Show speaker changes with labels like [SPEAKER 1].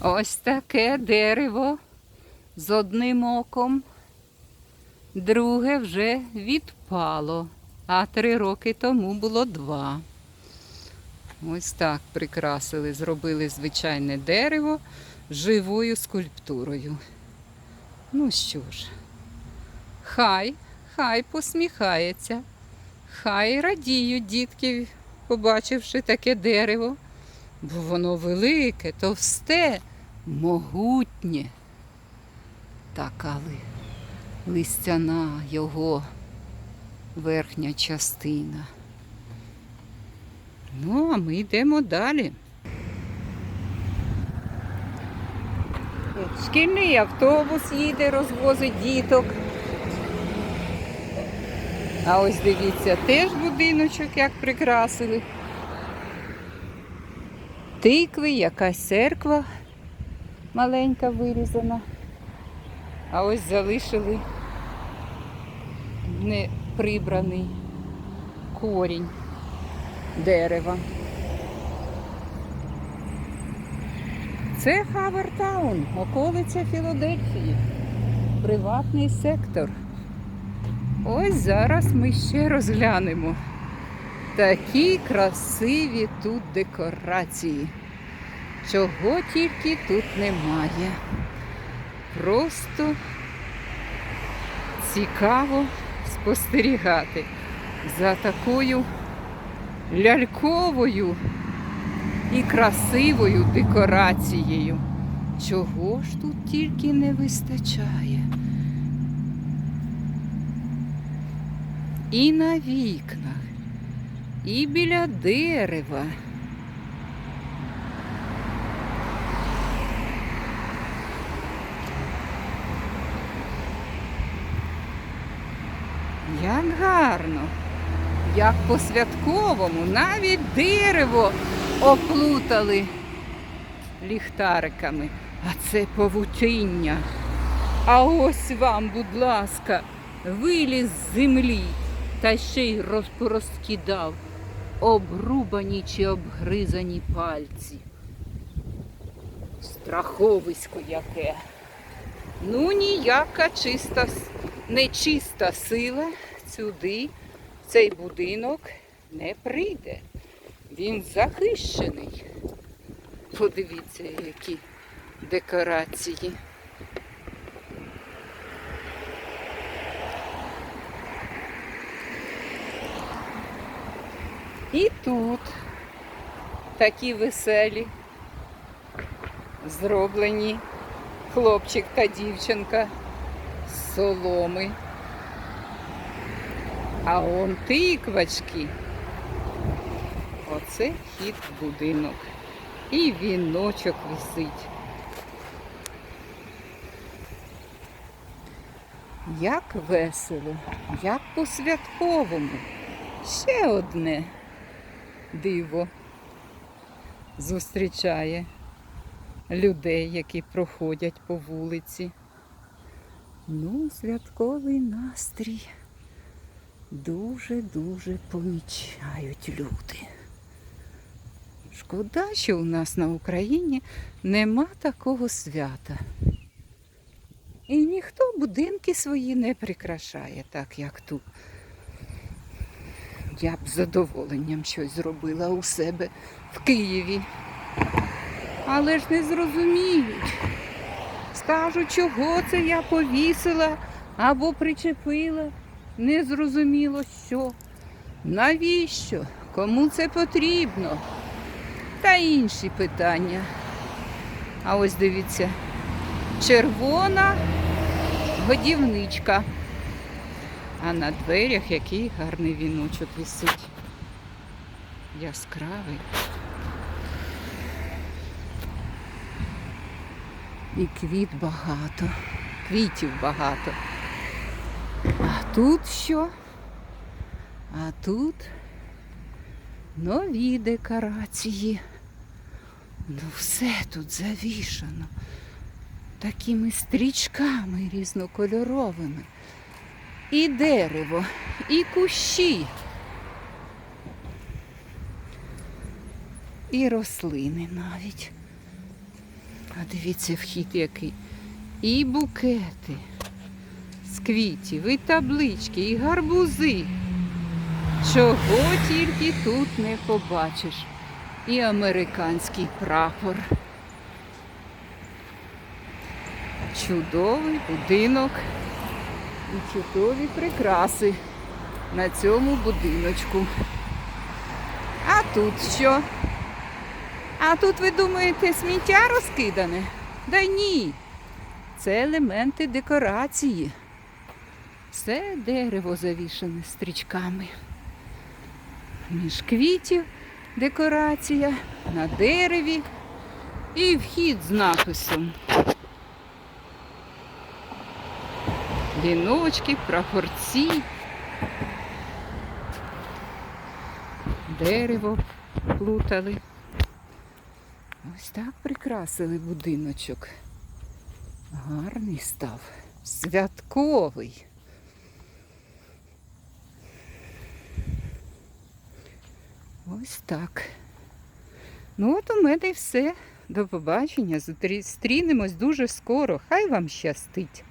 [SPEAKER 1] Ось таке дерево з одним оком. Друге вже відпало, а три роки тому було два. Ось так прикрасили, зробили звичайне дерево живою скульптурою. Ну що ж, хай, хай посміхається, хай радіють дітки, побачивши таке дерево, бо воно велике, товсте, могутнє. Така ли, листяна його верхня частина. Ну, а ми йдемо далі. Шкільний автобус їде, розвозить діток. А ось дивіться, теж будиночок як прикрасили. Тикви, якась церква маленька вирізана. А ось залишили неприбраний корінь дерева. Це Хавертаун, околиця Філадельфії, приватний сектор. Ось зараз ми ще розглянемо. Такі красиві тут декорації. Чого тільки тут немає. Просто цікаво спостерігати за такою ляльковою і красивою декорацією. Чого ж тут тільки не вистачає? І на вікнах, і біля дерева. Як гарно, як по-святковому, навіть дерево оплутали ліхтариками. А це павутиння. А ось вам, будь ласка, виліз з землі та ще й роз- порозкидав обрубані чи обгризані пальці. Страховисько яке. Ну, ніяка чиста, нечиста сила сюди, цей будинок не прийде. Він захищений. Подивіться, які декорації. І тут такі веселі, зроблені хлопчик та дівчинка з соломи. А он тиквачки. Оце вхід в будинок. І віночок висить. Як весело, як по-святковому. Ще одне диво зустрічає людей, які проходять по вулиці. Ну, святковий настрій дуже-дуже помічають люди. Шкода, що у нас на Україні нема такого свята. І ніхто будинки свої не прикрашає, так як тут. Я б з задоволенням щось зробила у себе в Києві. Але ж не зрозуміють. Скажуть, чого це я повісила або причепила. Не зрозуміло що. Навіщо? Кому це потрібно? Та інші питання. А ось дивіться, червона годівничка. А на дверях який гарний віночок висить. Яскравий. І квіт багато, квітів багато. А тут що? А тут нові декорації. Ну, все тут завішано такими стрічками різнокольоровими. І дерево, і кущі, і рослини навіть. А дивіться вхід який. І букети з квітів, і таблички, і гарбузи. Чого тільки тут не побачиш. І американський прапор. Чудовий будинок і чудові прикраси на цьому будиночку. А тут що? А тут ви думаєте, сміття розкидане? Да ні. Це елементи декорації. Все дерево завішане стрічками. Між квітів декорація на дереві і вхід з написом. Віночки, прапорці, дерево плутали. Ось так прикрасили будиночок. Гарний став, святковий. Ось так. Ну, от у мене і все. До побачення. Зустрінемось дуже скоро. Хай вам щастить.